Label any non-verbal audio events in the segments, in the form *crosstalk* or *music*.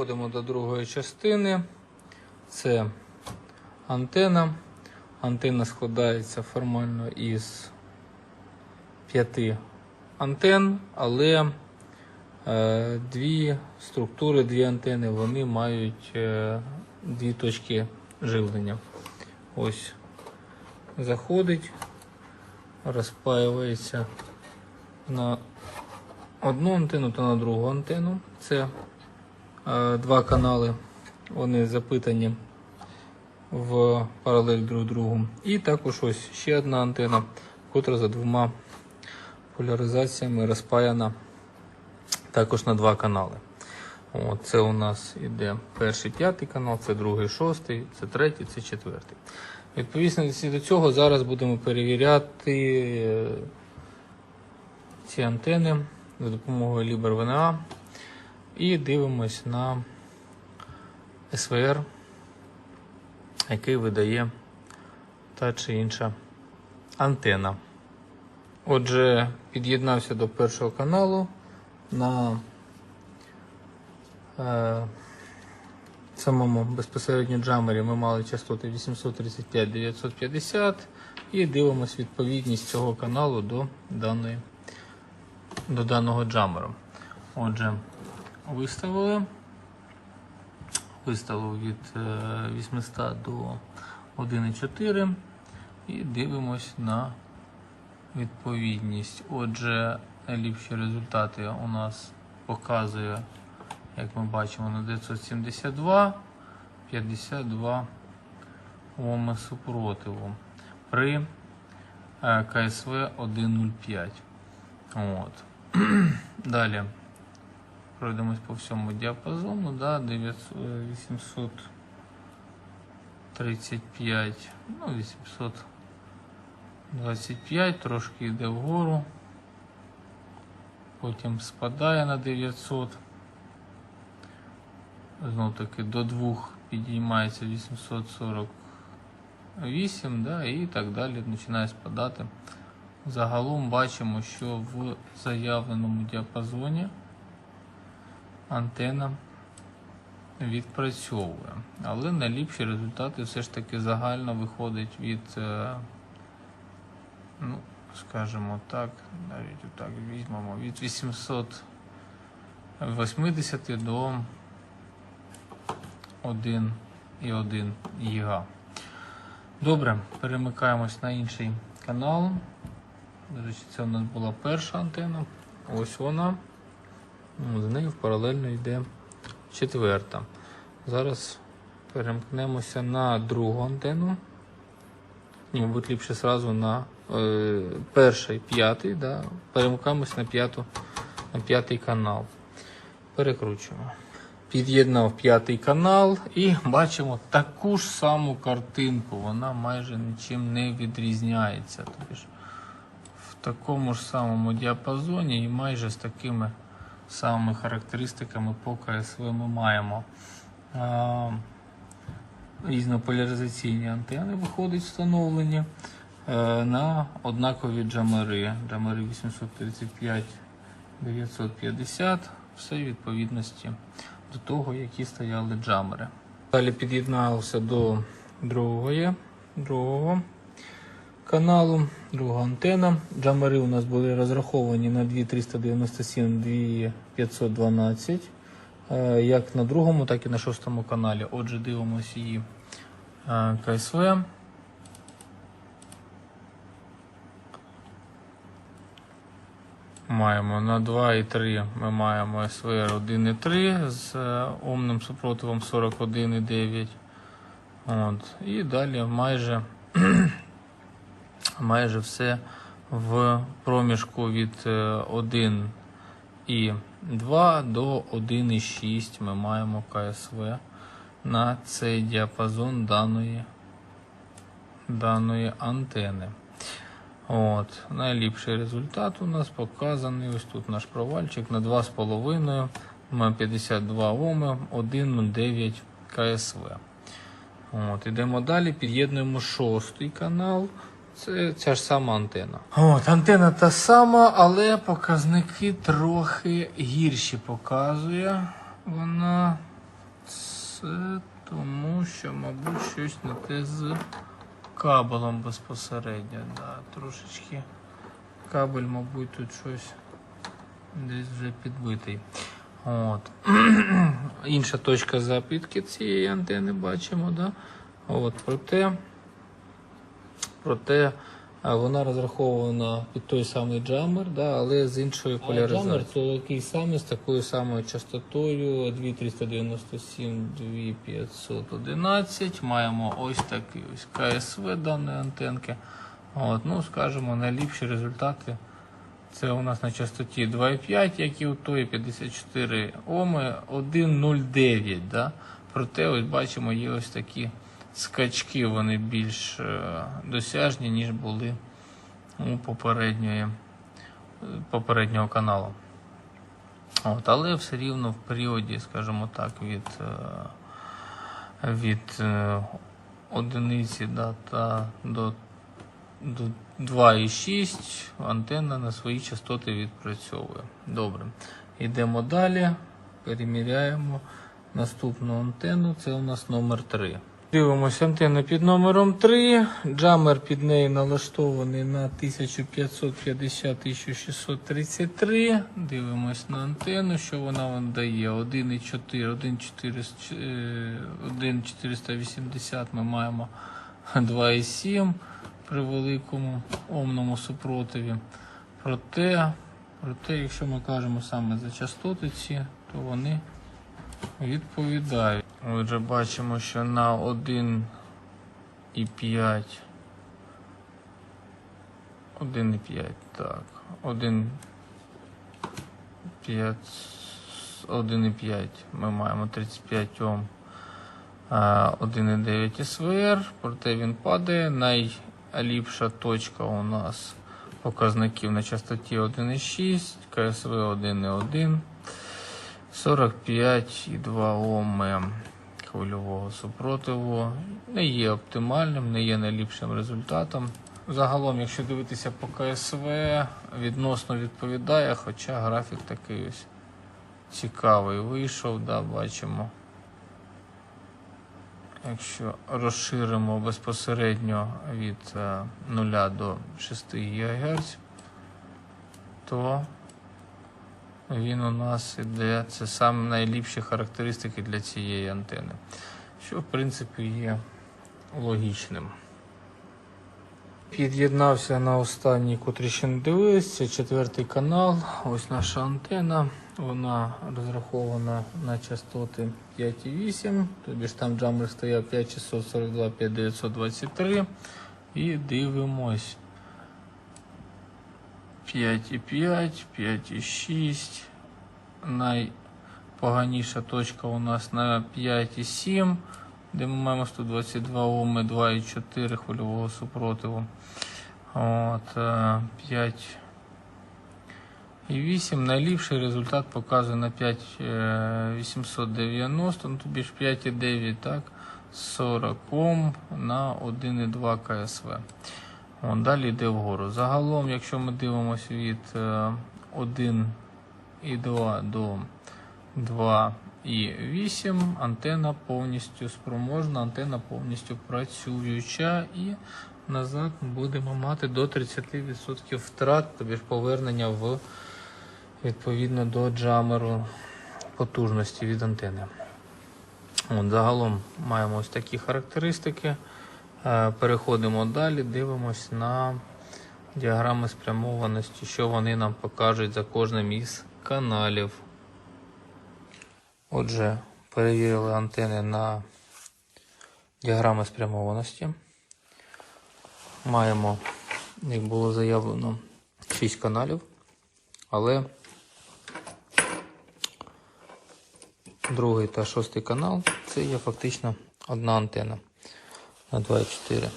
Переходимо до другої частини. Це антена. Антенна складається формально із п'яти антен, але е, дві структури, дві антени, вони мають е, дві точки живлення. Ось заходить, розпаюється на одну антенну та на другу антенну. Це два канали. Вони запитані в паралель друг другу. І також ось ще одна антенна, котра за двома поляризаціями розпаяна також на два канали. О, це у нас іде перший п'ятий канал, це другий шостий, це третій, це четвертий. Відповідно до цього зараз будемо перевіряти е, ці антени за допомогою Liber VNA і дивимось на СВР, який видає та чи інша антена. Отже, під'єднався до першого каналу на е, самому безпосередньо джамері ми мали частоти 835-950 і дивимось відповідність цього каналу до даної до даного джамеру. Отже, виставили. Виставив від е, 800 до 1,4 і дивимось на відповідність. Отже, найліпші результати у нас показує, як ми бачимо, на 972 52 Оми супротиву при е, КСВ 1.05. От. *clears throat* Далі пройдемось по всьому діапазону, да, 900, е, 835, ну, 825, трошки йде вгору, потім спадає на 900. Знов таки до 2 підіймається 848, да, і так далі починає спадати. Загалом бачимо, що в заявленому діапазоні антена відпрацьовує. Але найліпші результати все ж таки загально виходить від, е, ну, скажімо так, навіть отак візьмемо, від 880 до 1,1 ГіГа. Добре, перемикаємось на інший канал. Це у нас була перша антенна. Ось вона. Ну, З нею паралельно йде четверта. Зараз перемкнемося на другу антенну. Ні, мабуть, ліпше сразу на е, перший, п'ятий. Да? Перемикаємось на, п'яту, на п'ятий канал. Перекручуємо. Під'єднав п'ятий канал і бачимо таку ж саму картинку. Вона майже нічим не відрізняється. Тобто в такому ж самому діапазоні і майже з такими самими характеристиками по КСВ ми маємо. А, Різнополяризаційні антени виходять встановлені е, на однакові джамери. Джамери 835 950, все відповідності до того, які стояли джамери. Далі під'єднався до другої, другого каналу, друга антена. Джамери у нас були розраховані на 2397 2512, е, як на другому, так і на шостому каналі. Отже, дивимося її е, КСВ. Маємо на 2,3 ми маємо СВР 1,3 з е, омним супротивом 41,9. От. І далі майже, майже все в проміжку від е, 1,2 до 1,6 ми маємо КСВ на цей діапазон даної, даної антени. От, найліпший результат у нас показаний. Ось тут наш провальчик на 2,5. Маємо 52 Оми, 1,09 КСВ. От, ідемо далі, під'єднуємо шостий канал. Це ця ж сама антена. От, антена та сама, але показники трохи гірші показує. Вона Це тому, що, мабуть, щось не те з кабелем безпосередньо. Да, трошечки кабель, мабуть, тут щось десь вже підбитий. От. *clears throat* Інша точка запітки цієї антени бачимо, да? От, проте, проте вона розрахована під той самий джамер, да, але з іншою поляризацією. Джамер це такий самий з такою самою частотою 2397 2511. Маємо ось такий ось КСВ даної антенки. От, ну, скажімо, найліпші результати. Це у нас на частоті 2,5, як і у тої 54 Оми 1,09. Да? Проте, ось бачимо, є ось такі скачки, вони більш е, досяжні, ніж були у попередньої, попереднього каналу. От, але все рівно в періоді, скажімо так, від, е, від е, одиниці да, та до до 2,6 антенна на свої частоти відпрацьовує. Добре. Йдемо далі, переміряємо наступну антенну. Це у нас номер 3. Дивимося антенну під номером 3. Джамер під нею налаштований на 1550-1633. Дивимось на антенну, що вона вам дає. 1,4, 1,480 ми маємо 2,7 при великому омному супротиві. Проте, проте, якщо ми кажемо саме за частоти ці, то вони відповідають. Отже, бачимо, що на 1,5 1,5, так, 1,5 1,5 ми маємо 35 Ом. 1,9 СВР, проте він падає. Найліпша точка у нас показників на частоті 1,6, КСВ 1,1, 45,2 Ом хвильового супротиву. Не є оптимальним, не є найліпшим результатом. Загалом, якщо дивитися по КСВ, відносно відповідає, хоча графік такий ось цікавий вийшов, да, бачимо. Якщо розширимо безпосередньо від 0 до 6 ГГц, то він у нас іде, це саме найліпші характеристики для цієї антени, що в принципі є логічним. Під'єднався на останній, котрий ще не дивились, це четвертий канал. Ось наша антена. Вона розрахована на частоти 5,8, тобі ж там джамер стояв 5642, 5923. І дивимось 5,5, 5,6. Найпоганіша точка у нас на 5,7, де ми маємо 122 Оми, 2,4 хвильового супротиву. От, 5 і 8 найліпший результат показує на 5890, ну тобі ж 5,9, так, 40 Ом на 1,2 КСВ. Вон, далі йде вгору. Загалом, якщо ми дивимося від 1,2 до 2,8, антенна повністю спроможна, антенна повністю працююча і назад будемо мати до 30% втрат, тобі ж повернення в відповідно до джамеру потужності від антени. От, Загалом маємо ось такі характеристики. Е, Переходимо далі, дивимось на діаграми спрямованості, що вони нам покажуть за кожним із каналів. Отже, перевірили антени на діаграми спрямованості. Маємо, як було заявлено, 6 каналів, але другий та шостий канал це є фактично одна антена на 2,4.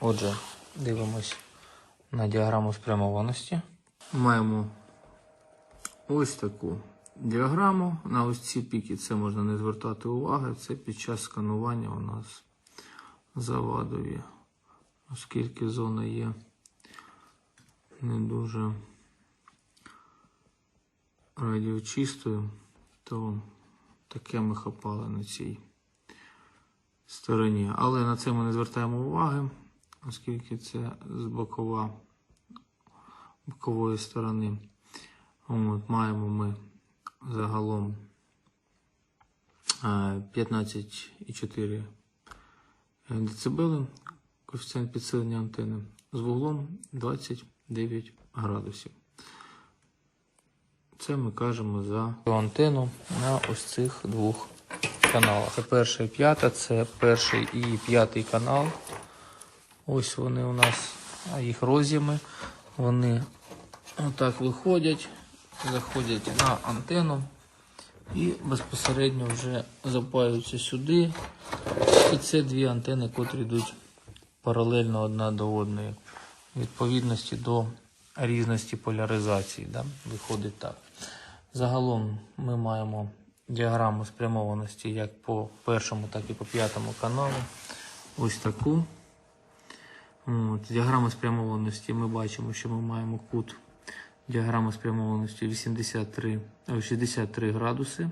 Отже, дивимось на діаграму спрямованості. Маємо ось таку діаграму. На ось ці піки це можна не звертати уваги. Це під час сканування у нас завадові, оскільки зона є не дуже радіочистою, то таке ми хапали на цій стороні. Але на це ми не звертаємо уваги, оскільки це з бокова, бокової сторони. От, маємо ми загалом е, 15,4 дБ коефіцієнт підсилення антени з вуглом 29 градусів. Це ми кажемо за антенну на ось цих двох каналах. Це перша і п'ята, це перший і п'ятий канал. Ось вони у нас, а їх роз'єми. Вони отак виходять, заходять на антенну і безпосередньо вже запаюються сюди. І це дві антени, котрі йдуть паралельно одна до одної. Відповідності до різності поляризації. Да? Виходить так. Загалом ми маємо діаграму спрямованості як по першому, так і по п'ятому каналу. Ось таку. От, діаграма спрямованості ми бачимо, що ми маємо кут діаграми спрямованості 83, е, 63 градуси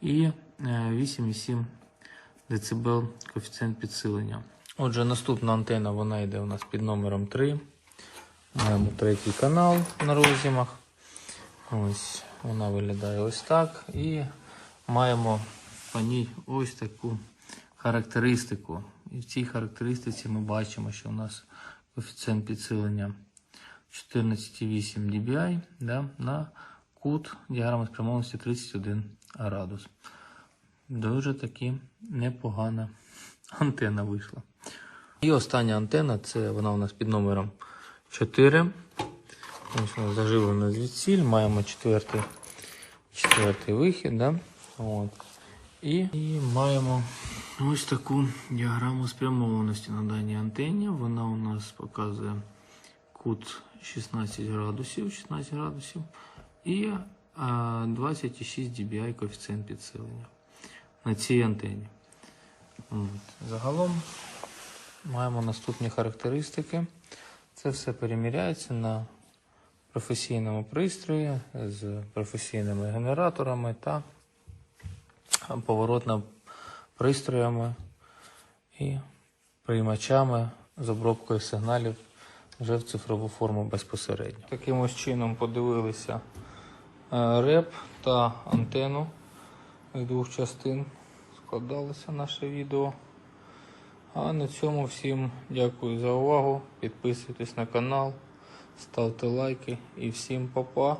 і е, 8,7 дБ коефіцієнт підсилення. Отже, наступна антенна вона йде у нас під номером 3. Маємо третій канал на розімах. Ось вона виглядає ось так. І маємо по ній ось таку характеристику. І в цій характеристиці ми бачимо, що у нас коефіцієнт підсилення 14,8 dBi да, на кут діаграми спрямованості 31 градус. Дуже таки непогана антенна вийшла. І остання антенна, це вона у нас під номером 4. Ось вона заживлена звідсіль. Маємо четвертий, четвертий вихід. Да? От. І, і маємо ось таку діаграму спрямованості на даній антенні. Вона у нас показує кут 16 градусів, 16 градусів і а, 20,6 dBi коефіцієнт підсилення на цій антенні. От. Загалом маємо наступні характеристики. Це все переміряється на професійному пристрої з професійними генераторами та поворотними пристроями і приймачами з обробкою сигналів вже в цифрову форму безпосередньо. Таким ось чином подивилися е, реп та антенну з двох частин. Складалося наше відео. А на цьому всім дякую за увагу. Підписуйтесь на канал, ставте лайки і всім па-па.